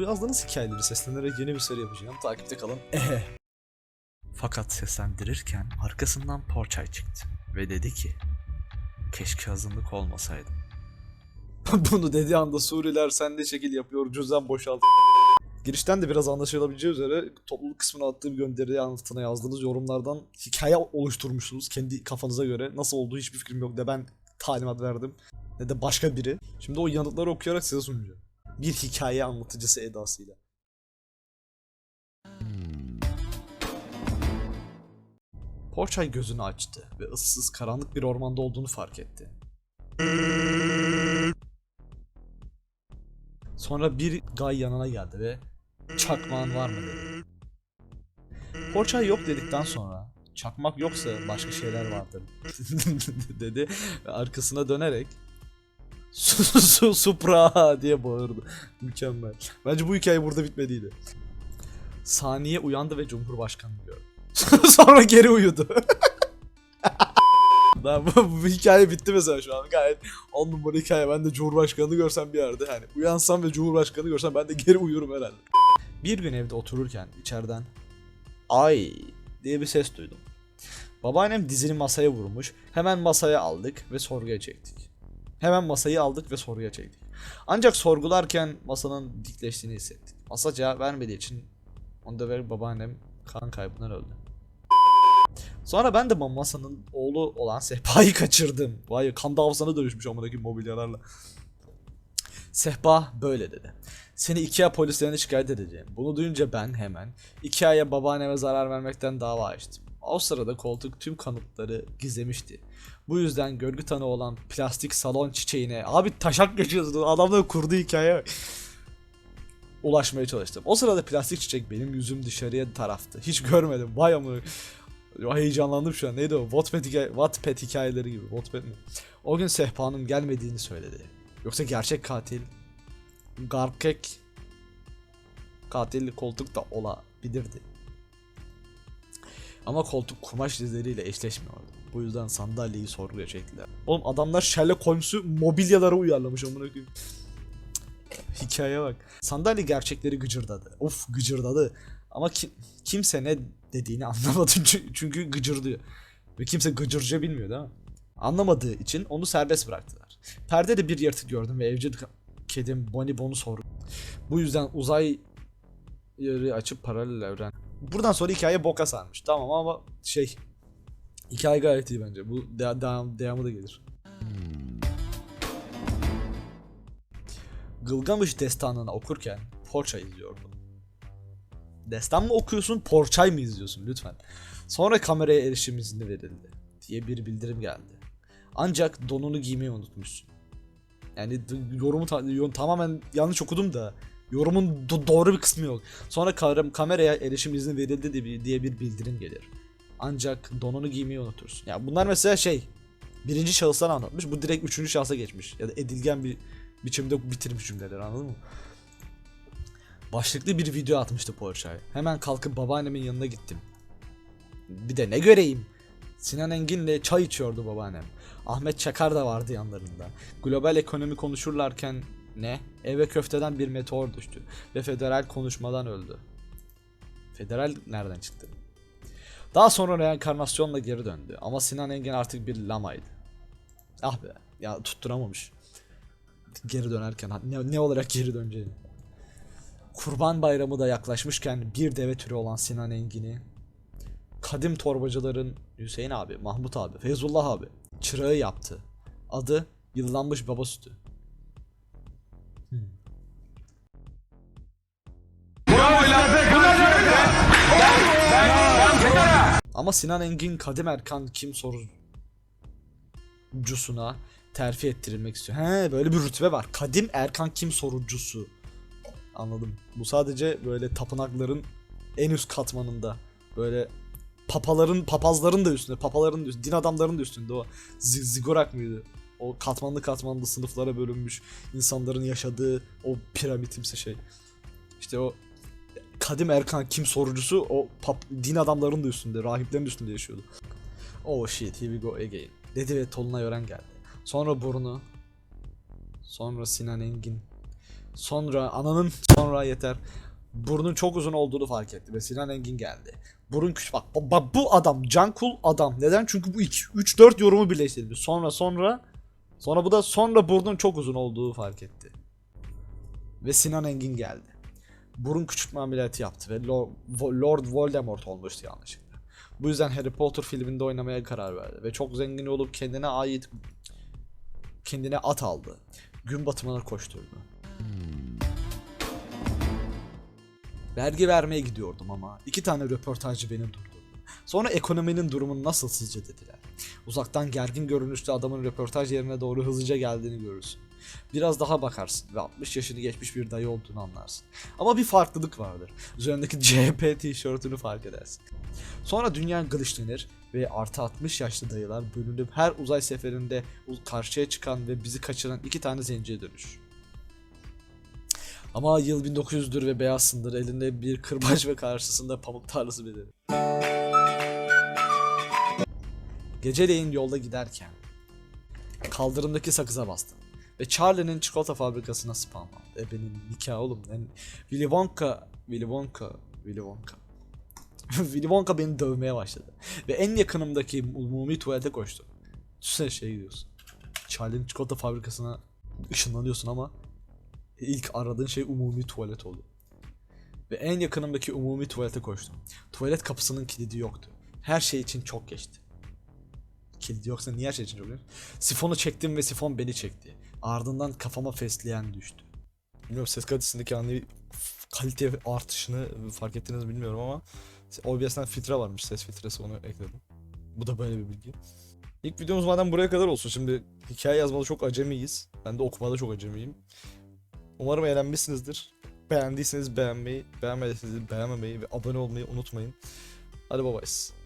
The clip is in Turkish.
Bu yazdığınız hikayeleri seslenerek yeni bir seri yapacağım. Takipte kalın. Ehe. Fakat seslendirirken arkasından Porçay çıktı ve dedi ki Keşke azınlık olmasaydım. Bunu dediği anda Suriler sende şekil yapıyor, cüzdan boşalt. Girişten de biraz anlaşılabileceği üzere topluluk kısmına attığım gönderi anlatına yazdığınız yorumlardan hikaye oluşturmuşsunuz kendi kafanıza göre. Nasıl olduğu hiçbir fikrim yok ne ben talimat verdim ne de başka biri. Şimdi o yanıtları okuyarak size sunacağım. Bir hikaye anlatıcısı edasıyla. Porçay gözünü açtı ve ıssız karanlık bir ormanda olduğunu fark etti. Sonra bir gay yanına geldi ve çakmağın var mı dedi. Porçay yok dedikten sonra çakmak yoksa başka şeyler vardır dedi ve arkasına dönerek su su supra diye bağırdı. Mükemmel. Bence bu hikaye burada bitmediydi. Saniye uyandı ve Cumhurbaşkanı'nı gördü. sonra geri uyudu. Bu, bu hikaye bitti mesela şu an. Gayet on numara hikaye. Ben de Cumhurbaşkanı'nı görsem bir yerde hani uyansam ve Cumhurbaşkanı görsem ben de geri uyurum herhalde. Bir gün evde otururken içeriden ay diye bir ses duydum. Babaannem dizini masaya vurmuş. Hemen masaya aldık ve sorguya çektik. Hemen masayı aldık ve sorguya çektik. Ancak sorgularken masanın dikleştiğini hissettik. Masa cevap vermediği için onu da ver babaannem kan kaybından öldü. Sonra ben de masanın oğlu olan Sehpa'yı kaçırdım. Vay kan davasına dönüşmüş amındaki mobilyalarla. Sehpa böyle dedi. Seni Ikea polislerine şikayet edeceğim. Bunu duyunca ben hemen Ikea'ya babaanneme zarar vermekten dava açtım. O sırada koltuk tüm kanıtları gizlemişti. Bu yüzden görgü tanığı olan plastik salon çiçeğine abi taşak geçiyorsun adamlar kurdu hikaye ulaşmaya çalıştım. O sırada plastik çiçek benim yüzüm dışarıya taraftı. Hiç görmedim. Vay amına. Heyecanlandım şu an. Neydi o? Wattpad, hikaye, Wattpad hikayeleri gibi. Wattpad mi? O gün sehpanın gelmediğini söyledi. Yoksa gerçek katil Garkek katil koltuk da olabilirdi. Ama koltuk kumaş dizleriyle eşleşmiyordu. Bu yüzden sandalyeyi sorguya çektiler. Oğlum adamlar Sherlock Holmes'u mobilyalara uyarlamış amına koyayım. Hikaye bak. Sandalye gerçekleri gıcırdadı. Of gıcırdadı. Ama ki- kimse ne dediğini anlamadı Çü- çünkü gıcırdıyor. Ve kimse gıcırca bilmiyor değil mi? Anlamadığı için onu serbest bıraktılar. Perdede bir yaratık gördüm ve evcil kedim Bonibon'u sordu. Bu yüzden uzay yarı açıp paralel evren. Buradan sonra hikaye boka sarmış. Tamam ama şey hikaye gayet iyi bence. Bu de- devam, devamı da gelir. Gılgamış destanını okurken Porça izliyordum. Destan mı okuyorsun, Porçay mı izliyorsun lütfen. Sonra kameraya erişim izni verildi diye bir bildirim geldi. Ancak donunu giymeyi unutmuşsun. Yani yorumu ta- tamamen yanlış okudum da yorumun do- doğru bir kısmı yok. Sonra kar- kameraya erişim izni verildi diye bir, diye bir bildirim gelir. Ancak donunu giymeyi unutursun. Ya bunlar mesela şey birinci şahıstan anlatmış. Bu direkt üçüncü şahsa geçmiş. Ya da edilgen bir biçimde bitirmiş cümleleri anladın mı? Başlıklı bir video atmıştı Porçay. Hemen kalkıp babaannemin yanına gittim. Bir de ne göreyim? Sinan Engin'le çay içiyordu babaannem. Ahmet Çakar da vardı yanlarında. Global ekonomi konuşurlarken ne? Eve köfteden bir meteor düştü ve federal konuşmadan öldü. Federal nereden çıktı? Daha sonra reenkarnasyonla geri döndü ama Sinan Engin artık bir lamaydı. Ah be ya tutturamamış. Geri dönerken ne, ne olarak geri döneceğini. Kurban bayramı da yaklaşmışken bir deve türü olan Sinan Engin'i kadim torbacıların Hüseyin abi, Mahmut abi, Feyzullah abi çırağı yaptı. Adı yıllanmış baba sütü. Ama Sinan Engin Kadim Erkan kim sorucusuna terfi ettirilmek istiyor. He böyle bir rütbe var. Kadim Erkan kim sorucusu. Anladım. Bu sadece böyle tapınakların en üst katmanında. Böyle papaların, papazların da üstünde, papaların da üstünde, din adamların da üstünde o zi- zigorak mıydı? O katmanlı katmanlı sınıflara bölünmüş insanların yaşadığı o piramitimsi şey. İşte o Kadim Erkan kim sorucusu o pap, din adamların da üstünde, rahiplerin de üstünde yaşıyordu. Oh shit, here we go again. Dedi ve Tolunay Ören geldi. Sonra Burnu. Sonra Sinan Engin. Sonra ananın sonra yeter. Burnun çok uzun olduğunu fark etti ve Sinan Engin geldi. Burun küçük bak, bak bu adam can cool adam. Neden? Çünkü bu 3 4 yorumu birleştirdi. Sonra sonra sonra bu da sonra burnun çok uzun olduğu fark etti. Ve Sinan Engin geldi. Burun küçültme ameliyatı yaptı ve Lord, Voldemort olmuştu yanlışlıkla. Bu yüzden Harry Potter filminde oynamaya karar verdi ve çok zengin olup kendine ait kendine at aldı. Gün batımına koşturdu. Vergi vermeye gidiyordum ama iki tane röportajcı beni durdurdu. Sonra ekonominin durumu nasıl sizce dediler. Uzaktan gergin görünüşlü adamın röportaj yerine doğru hızlıca geldiğini görürsün. Biraz daha bakarsın ve 60 yaşını geçmiş bir dayı olduğunu anlarsın. Ama bir farklılık vardır. Üzerindeki CHP tişörtünü fark edersin. Sonra dünya glitchlenir ve artı 60 yaşlı dayılar bölünüp her uzay seferinde karşıya çıkan ve bizi kaçıran iki tane zenciye dönüşür. Ama yıl 1900'dür ve beyazsındır. Elinde bir kırbaç ve karşısında pamuk tarlası belirir. Geceleyin yolda giderken kaldırımdaki sakıza bastım. Ve Charlie'nin çikolata fabrikasına spamlandı. E benim nikah oğlum. Yani Willy Wonka, Willy Wonka, Willy Wonka. Willy Wonka beni dövmeye başladı. Ve en yakınımdaki umumi tuvalete koştu. Düşünsene şey gidiyorsun. Charlie'nin çikolata fabrikasına ışınlanıyorsun ama ilk aradığın şey umumi tuvalet oldu. Ve en yakınımdaki umumi tuvalete koştum. Tuvalet kapısının kilidi yoktu. Her şey için çok geçti. Kilidi yoksa niye her şey? Sifonu çektim ve sifon beni çekti. Ardından kafama fesleğen düştü. Bilmiyorum ses kalitesindeki ani kalite artışını fark ettiniz mi bilmiyorum ama OBS'den filtre varmış ses filtresi onu ekledim. Bu da böyle bir bilgi. İlk videomuz madem buraya kadar olsun. Şimdi hikaye yazmada çok acemiyiz. Ben de okumada çok acemiyim. Umarım eğlenmişsinizdir. Beğendiyseniz beğenmeyi, beğenmediyseniz beğenmemeyi ve abone olmayı unutmayın. Hadi babayız.